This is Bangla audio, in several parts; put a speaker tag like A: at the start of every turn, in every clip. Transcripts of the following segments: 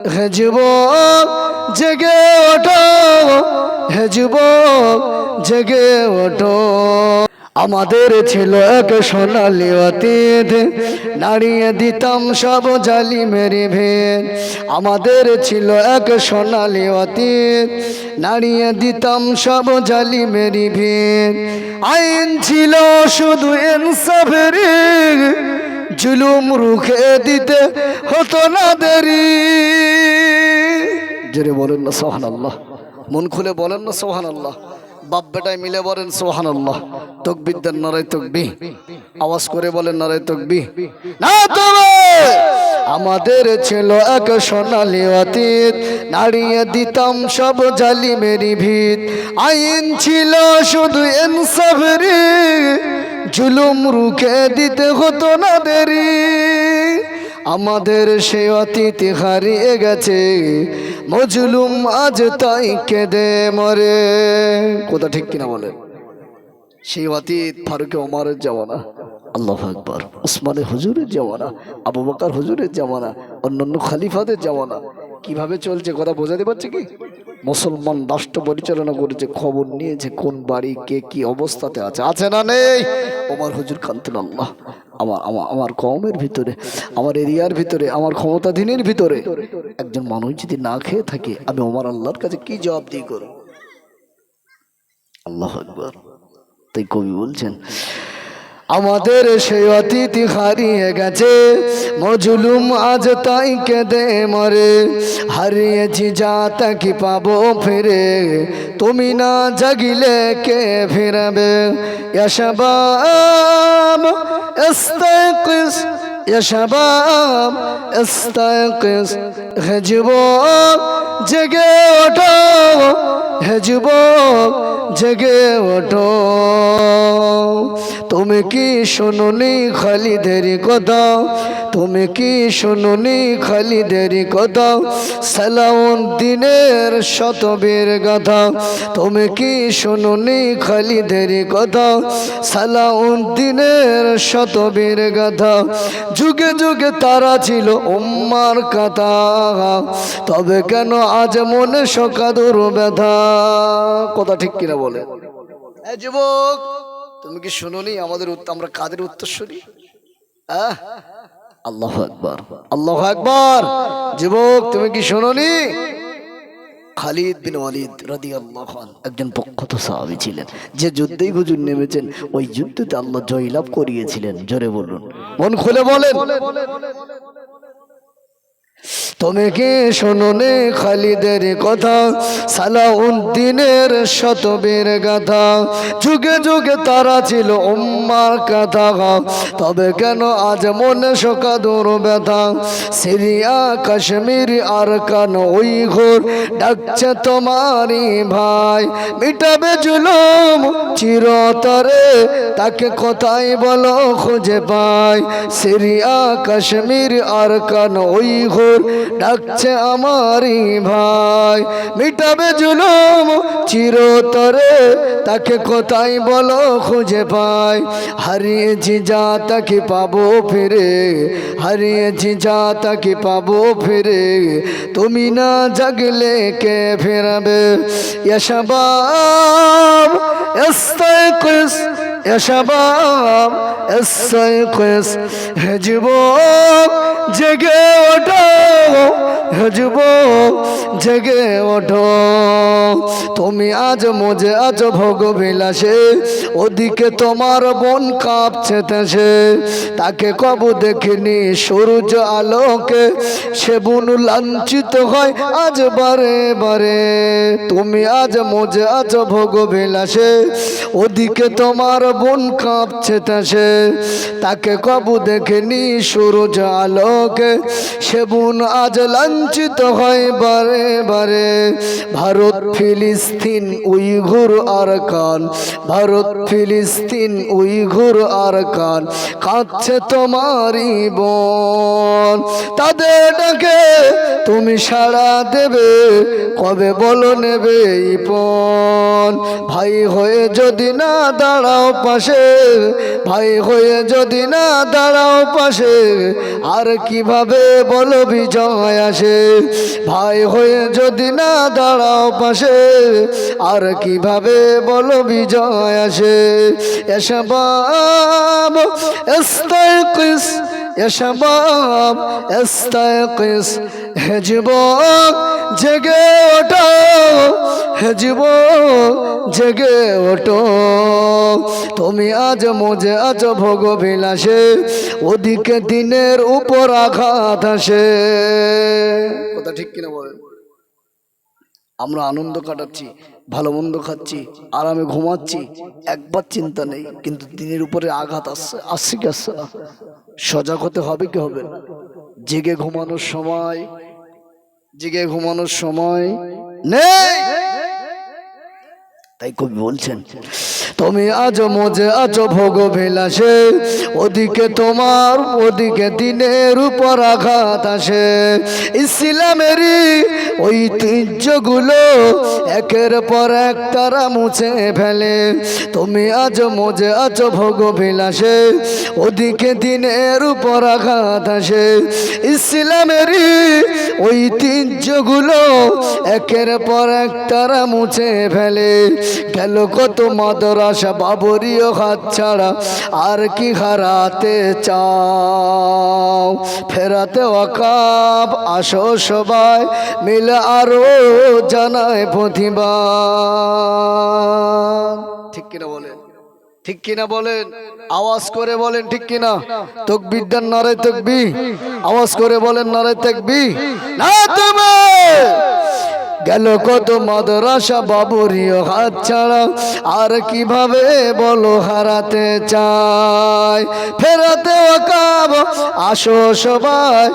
A: হে যুবক, জেগে ওঠো। হে যুবক, জেগে ওঠো। আমাদের ছিল এক সোনালি অতীত, নাড়িয়ে দিতাম সব জালি মেরে ভেদ। আমাদের ছিল এক সোনালি অতীত, নাড়িয়ে দিতাম সব জালি মেরি ভেদ। আইন ছিল শুধু ইনসাফের জুলুম রুখে দিতে হতো না দেরি। জোরে বলেন না সোহান আল্লাহ মন খুলে বলেন না সোহান আল্লাহ বাপ বেটায় মিলে বলেন সোহান আল্লাহ তকবির দেন নারায় তকবি আওয়াজ করে বলেন, নারায় তকবি না তবে আমাদের ছিল এক সোনালি অতীত। নাড়িয়ে দিতাম সব জালি মেরি ভিত। আইন ছিল শুধু ইনসাফেরি জুলুম রুখে দিতে হতো না দেরি। আমাদের সে অতীত হারিয়ে গেছে। মজলুম আজ তাই কেঁদে মরে। কোথা ঠিক কিনা বলে? সেই অতীত ফারুকে ওমারের জামানা। আল্লাহ আকবর। উসমানে হুজুরের জামানা। আবু বকার হুজুরের জামানা। অন্যান্য খালিফাদের জামানা। কীভাবে চলছে, কথা বোঝাতে পারছে কি? মুসলমান রাষ্ট্র পরিচালনা করেছে, খবর নিয়েছে কোন বাড়ি, কে কি অবস্থাতে আছে আছে না নেই? ওমর হুজুর কান্তুল আল্লাহ, আমার আমার আমার কমের ভিতরে, আমার এরিয়ার ভিতরে, আমার ক্ষমতাধীনের ভিতরে। একজন মানুষ যদি না খেয়ে থাকে, আমি ওমর আল্লাহর কাছে কি জবাব দিয়ে করব? আল্লাহ আকবর। তাই কবি বলছেন আমাদের সেই অতিথি হারিয়ে গেছে। মজুলুম আজ তাই কেঁদে মরে। হারিয়েছি যা তাকে পাবো ফিরে। তুমি না জাগিলে কে ফিরাবে? ইস্তাইকিস। ইয়াশাবাব ইস্তাইকিস। হে জেগে হে জেগে ওঠো। তুমি কি শুনুনি খালিদের কথা? তুমি কি শুনুনি খালিদের কথা? সালাউদ্দিনের শতবীর কথা তুমি কি শুনুনি খালিদের কথা? সালাউদ্দিনের শতবীর কথা যুগে যুগে তারা ছিল উম্মার কথা। তবে কেন আজ মনে সকাদুর ব্যথা কথা ঠিক কিনা বলে। যুবক তুমি কি শুনোনি আমাদের আমরা কাদের উত্তরসূরি আহ? আল্লাহ আকবার। আল্লাহ আকবার। যুবক তুমি কি শুনোনি? খালিদ বিন ওয়ালিদ রাদিয়াল্লাহু আনহু। একজন প্রখ্যাত সাহাবী ছিলেন। যে যুদ্ধেই হুজুর নেমেছেন ওই যুদ্ধতে আল্লাহ জয়লাভ করিয়েছিলেন। জোরে বলুন। মন খুলে বলেন। তুমি কি শুনুনি খালিদের কথা? সালাউদ্দিনের শতবীর গাথা। যুগে যুগে তারা ছিল উম্মার কথা তবে কেন আজ মনে শোকা শোকাদুর ব্যথা? সিরিয়া, কাশ্মীর আর কান ওই ঘোর ডাকছে তোমারই ভাই। মিটাবে জুলুম চিরতরে, তাকে কোথায় বলো খুঁজে পাই? সিরিয়া, কাশ্মীর আর কান ওই ঘোর ডাকছে আমারই ভাই। মিটাবে জুলুম চিরতরে, তাকে কোথায় বলো খুঁজে পাই? হারিয়েছি যা তাকে পাবো ফিরে, হারিয়েছি যা তাকে পাবো ফিরে। তুমি না জাগলে কে ফেরাবে? ইয়াশাবাব ইস্তাইকিস ইস্তাইকিস হে যুবক জেগে ওঠো হে যুবক জেগে ওঠো। তুমি আজ মজে, আজ ভোগ বিলাসে। ওদিকে তোমার বোন কাঁপছে তেসে তাকে কব দেখিনি সূর্য আলোকে। সে বোন লাঞ্ছিত হয় আজ বারে বারে। তুমি আজ মজে, আজ ভোগ বিলাসে। ওদিকে তোমার বোন কাঁপছে তেসে তাকে কব দেখেনি সূর্য আলোকে। সে বোন আজ লাঞ্ছিত হয় বারে বারে। ভারত ফিলিস্তিন, উইঘুর আর কান ভারত, ফিলিস্তিন, উইঘুর আর কান কাঁদছে তোমারই বোন। তাদের ডাকে তুমি সাড়া দেবে, কবে বলো নেবে এই পণ। ভাই হয়ে যদি না দাঁড়াও পাশে, ভাই হয়ে যদি না দাঁড়াও পাশে, আর কীভাবে বলো বিজয় আসে? ভাই হয়ে যদি না দাঁড়াও পাশে আর কীভাবে বলো বিজয় আসে? এসবাব এসবাব জেগে ওঠো। হে যুবক, জেগে ওঠো। তুমি আজ মজে আজ ভোগ বিলাসে, ওদিকে দিনের উপর আঘাত আসে। কথা ঠিক কিনা বলেন? আমরা আনন্দ কাটাচ্ছি, ভালো মন্দ খাচ্ছি, আরামে ঘুমাচ্ছি, একবার চিন্তা নেই, কিন্তু দিনের উপরে আঘাত আসছে আসছে কি আসছে না সজাগ হতে হবে কি হবে না? জেগে ঘুমানোর সময়, জেগে ঘুমানোর সময় নেই তাই কবি বলছেন তুমি আজ মজে আছো ভোগ বিলাসে ওদিকে তোমার, ওদিকে দিনের উপর আঘাত আসে। ইসলামেরই ঐতিহ্যগুলো একের পর এক তারা মুছে ফেলে। তুমি আজ মজে আছো ভোগ বিলাসে ওদিকে দিনের উপর আঘাত আসে। ইসলামেরই ঐতিহ্যগুলো একের পর এক তারা মুছে ফেলে। গেল কত মাদরাসা বাবরীয় হাত ছাড়া আর কি হারাতে চাও? ফেরাতে অকাপ আসো সবাই মিলে আরও জানায় প্রতিভা ঠিক কিনা বলেন? ঠিক কিনা বলেন? আওয়াজ করে বলেন ঠিক কিনা? বিদ্যার নারায় তকবি আওয়াজ করে বলেন নারায় তকবি না, তুমি! গেল কত মাদ্রাসা বাবুরিও হাত ছাড়া। আর কীভাবে বলো হারাতে চাই? ফেরাতে কাব আসো সবাই,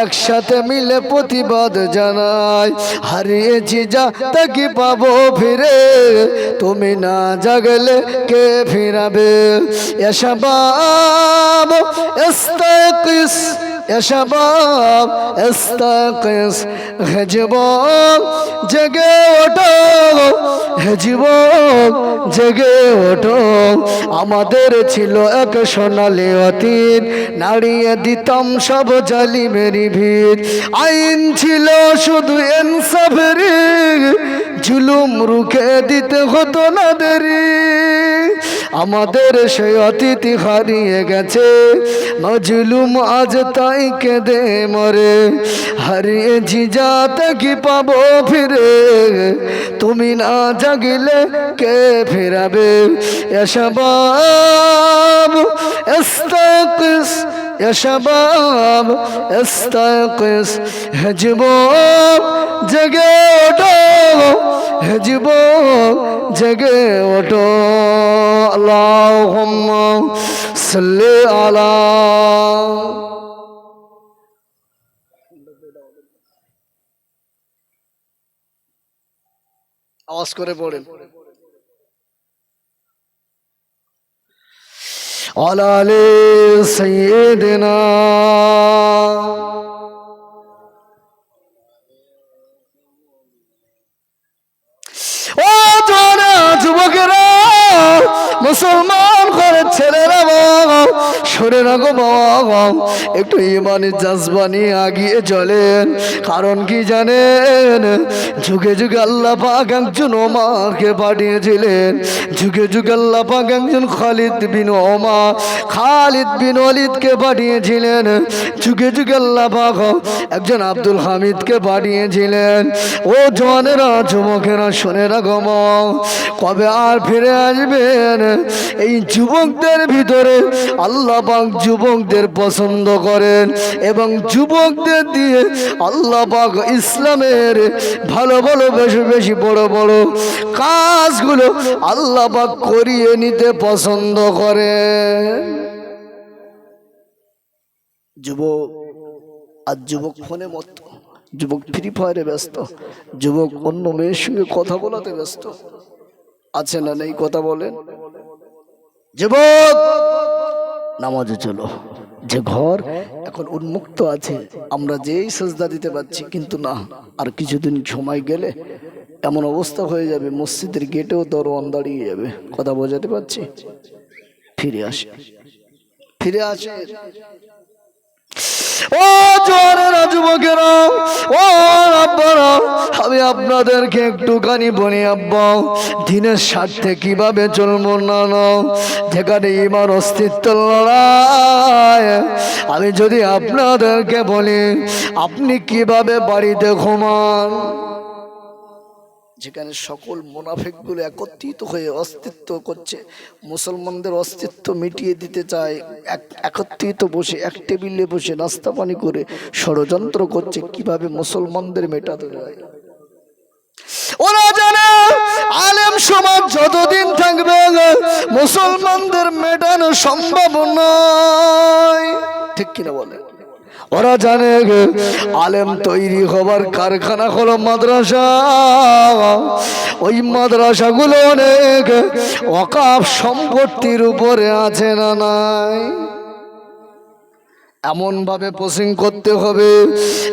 A: একসাথে মিলে প্রতিবাদ জানাই। হারিয়েছি যা তা কি পাবো ফিরে? তুমি না জাগলে কে ফিরাবে? এসবাব এস্তাকিস يا شباب استيقظ হে যুবক জেগে ওঠো হে যুবক জেগে ওঠো আমাদের ছিল এক সোনালি অতীত নাড়িয়ে দিতাম সব জালিমেরি ভিড় আইন ছিল শুধু এনসাফেরি জুলুম রুখে দিতে হতো না দেরি। আমাদের সেই অতিথি হারিয়ে গেছে। মজলুম আজ তাই কেঁদে মরে। হারিয়ে ঝিজাতে কি পাবো ফিরে। তুমি না জাগিলে কে ফেরাবে? এসব يا شباب استيقظ হে যুবক জেগে ওঠো হে যুবক জেগে ওঠো আল্লাহুম্মা সাল্লি আলা আওয়াজ করে পড়েন অলাল সৈয়দনা। ও জনা যুবকেরা মুসলমান ঘরের ছেলেরা সরে গো বাবা একটু ইমানের জাজবা নিয়ে আগিয়ে চলেন। কারণ কি জানেন? যুগে যুগে আল্লাহ পাক একজন ওমারকে পাঠিয়েছিলেন। যুগে যুগে আল্লাহ পাক একজন খালিদ বিন ওমা, খালিদ বিন ওয়ালিদকে পাঠিয়েছিলেন। যুগে যুগে আল্লাহ পাক একজন আব্দুল হামিদকে পাঠিয়েছিলেন। ও জওয়ানেরা, যুবকেরা, শুনে রাখো কবে আর ফিরে আসবেন? এই যুবকদের ভিতরে আল্লাহ পাক যুবকদের পছন্দ করেন এবং যুবকদের দিয়ে আল্লাহ পাক ইসলামের ভালো ভালো, বেশি বেশি, বড় বড় কাজগুলো আল্লাহ পাক করিয়ে নিতে পছন্দ করে যুবক, আর যুবক ফোনে মত যুবক ফ্রি ফায়ারে ব্যস্ত। যুবক অন্য মেয়ের সঙ্গে কথা বলাতে ব্যস্ত। আছে না নেই কথা বলেন? যুবক, নামাজে চলো। যে ঘর এখন উন্মুক্ত আছে, আমরা যেই সেজদা দিতে পারছি, কিন্তু না, আর কিছুদিন সময় গেলে এমন অবস্থা হয়ে যাবে, মসজিদের গেটেও দরওয়ান দাঁড়িয়ে যাবে। কথা বোঝাতে পারছি? ফিরে আসে। ফিরে আসে। ও জোয়ারেরা যুবকেরা ও আব্বারা, আমি আপনাদেরকে একটুখানি বলি আব্বা, দিনের স্বার্থে কীভাবে চলবো না? যেখানে ইমার অস্তিত্ব লড়াই। আমি যদি আপনাদেরকে বলি, আপনি কীভাবে বাড়িতে ঘুমান? যেখানে সকল মুনাফিকগুলো একত্রিত হয়ে অস্তিত্ব করছে, মুসলমানদের অস্তিত্ব মিটিয়ে দিতে চায়, এক, একত্রিত বসে, এক টেবিলে বসে নাস্তা পানি করে ষড়যন্ত্র করছে, কীভাবে মুসলমানদের মেটাতে যায় ওরা জানে আলেম সমাজ যতদিন থাকবে মুসলমানদের মেটানো সম্ভব নয়। ঠিক কিনা বলে ওরা জানে আলেম তৈরি হবার কারখানা হলো মাদ্রাসা। ওই মাদ্রাসাগুলো অনেক অকাপ সম্পত্তির উপরে আছে না নাই? এমন ভাবে পোসিং করতে হবে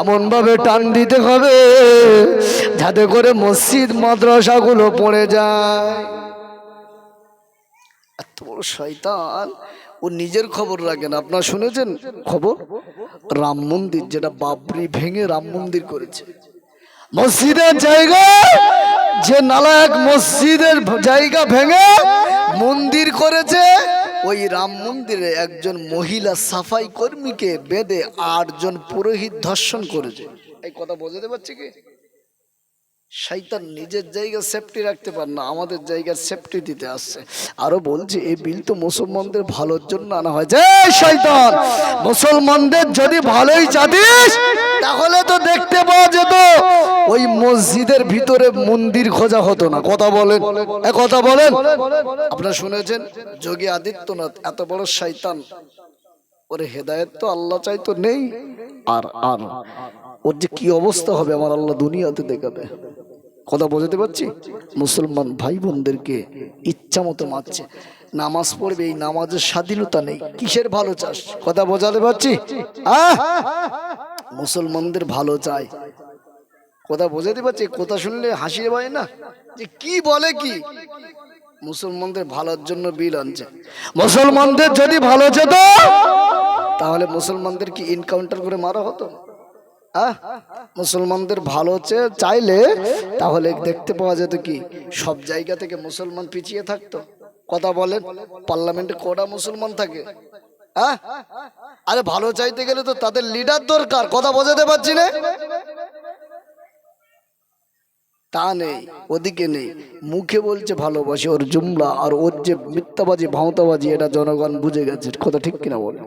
A: এমন ভাবে টান দিতে হবে, যাতে করে মসজিদ মাদ্রাসাগুলো পড়ে যায়। এত বড় ও নিজের খবর রাখেন আপনারা শুনেছেন খবর? রাম মন্দির, যেটা বাবরি ভেঙে রাম মন্দির করেছে। মসজিদের জায়গা যে নালায়ক মসজিদের জায়গা ভেঙে মন্দির করেছে, ওই রাম মন্দিরে একজন মহিলা সাফাই কর্মীকে বেঁধে আটজন পুরোহিত ধর্ষণ করেছে। এই কথা বোঝাতে পারছি কি? শৈতান নিজের জায়গা সেফটি রাখতে পার না, আমাদের জায়গার সেফটি দিতে আসছে। আরও বলছে এই বিল তো মুসলমানদের ভালোর জন্য আনা হয়। যে শৈতান মুসলমানদের যদি ভালোই চাদিস, তাহলে তো দেখতে পাওয়া যেত ওই মসজিদের ভিতরে মন্দির খোঁজা হতো না। কথা বলেন কথা বলেন। আপনারা শুনেছেন, যোগী আদিত্যনাথ, এত বড় শৈতান ওরে হেদায়েত তো আল্লাহ চাই তো নেই। আর আর, ওর যে কি অবস্থা হবে, আমার আল্লাহ দুনিয়াতে দেখাবে। কথা বোঝাতে পারছি? মুসলমান ভাই বোনদেরকে ইচ্ছা মতো মারছে। নামাজ পড়বে, এই নামাজের স্বাধীনতা নেই। কিসের ভালো চাস? কথা বোঝাতে পারছি? মুসলমানদের ভালো চাই কথা বোঝাতে পারছি? কথা শুনলে হাসি পায় না? যে কি বলে কি? মুসলমানদের ভালোর জন্য বিল আনছে। মুসলমানদের যদি ভালো যেত তাহলে মুসলমানদের কি এনকাউন্টার করে মারা হতো? মুসলমানদের ভালো চাইলে তাহলে দেখতে পাওয়া যেত কি, সব জায়গা থেকে মুসলমান পিছিয়ে থাকতো। কথা বলেন, পার্লামেন্টে কটা মুসলমান থাকে? আহ? আরে ভালো চাইতে গেলে তো তাদের লিডার দরকার, কথা বোঝাতে পারছি না? তা নেই, ওদিকে নেই। মুখে বলছে ভালোবাসে ওর জুমলা, আর ওর যে মিথ্যাবাজি, ভাঁওতাবাজি, এটা জনগণ বুঝে গেছে, কথা ঠিক কিনা বলে